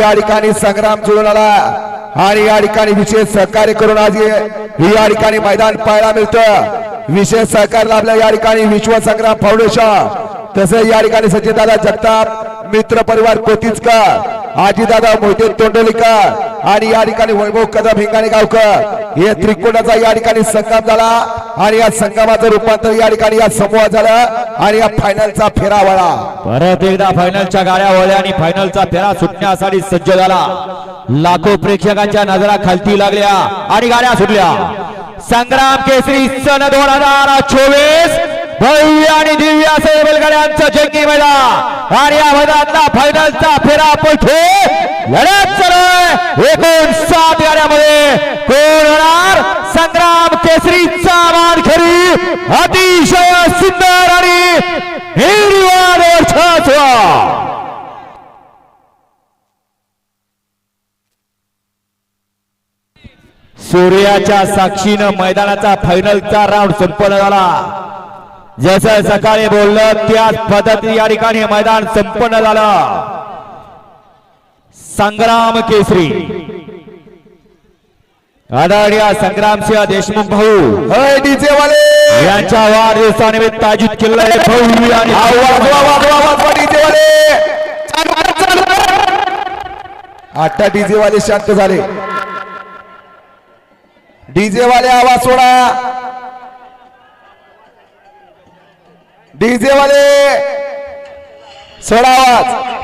या ठिकाणी संग्राम जुळून आला. आणि या ठिकाणी विशेष सहकार्य करून आज या ठिकाणी मैदान पाहायला मिळतं. विशेष सहकार्य लाभलं या ठिकाणी विश्व संग्राम फाउंडेशन. तसेच या ठिकाणी सचिनदादा जगताप मित्र परिवार कोतीचकर आजीदादा मोहिते तोंडोलीकर आणि या ठिकाणी वैभव कदम हिंगाणे गावकर हे त्रिकोणाचा या ठिकाणी संगम झाला आणि या संगमाचं रूपांतर या ठिकाणी या समूहात झालं आणि या फायनलचा फेरा वळा. परत एकदा फायनलच्या गाड्या वळल्या आणि फायनलचा फेरा सुटण्यासाठी सज्ज झाला. लाखो प्रेक्षकांच्या नजरा खालती लागल्या आणि गाड्या सुटल्या. संग्राम केसरी सन दोन हजार चोवीस भव्य आणि दिव्य असे बैलगाड्यांचं जंगी मैदान. आणि या मैदानातला फायनलचा फेरा पैठे लढत चालू एकूण सात गाड्यामध्ये कोण होणार? संग्राम केसरीचा मानखरी अतिशय सुंदर आणि हिरवाद सूर्याच्या साक्षीनं मैदानाचा फायनलचा राऊंड संपन्न झाला. जसं सकाळी बोललं त्याच पद्धती या ठिकाणी मैदान संपन्न झालं. संग्राम केसरी. आदरणीय संग्रामसिंह देशमुख भाऊ. डीजे वाले यांच्या वाढदिवसानिमित्त आयोजित केलेलं आहे भव्य आणि डीजे वाले शांत झाले. डीजे वाले आवाज सोडा. डीजे वाले सोडा आवाज.